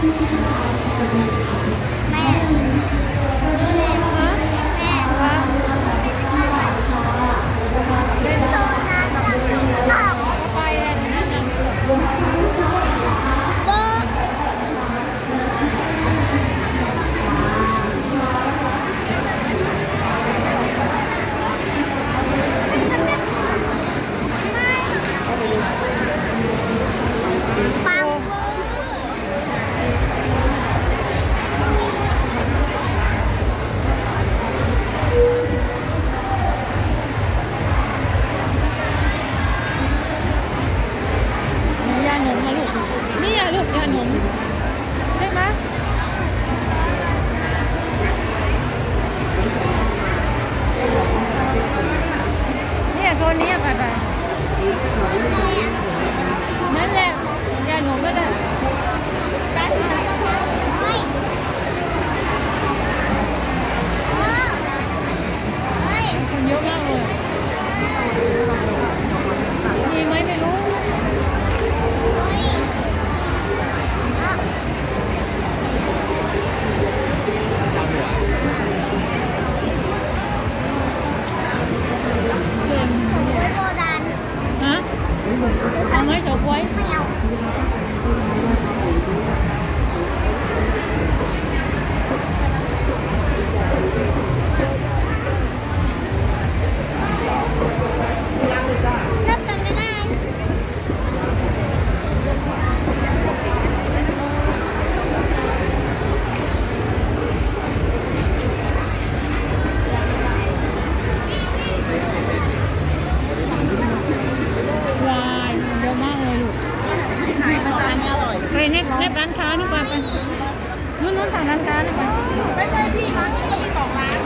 妈呀！ ร้านค้าดีกว่าไปนู้นนู้นถางร้านค้าดีกว่าไม่ใช่พี่ร้านนี้กมีสองร้าน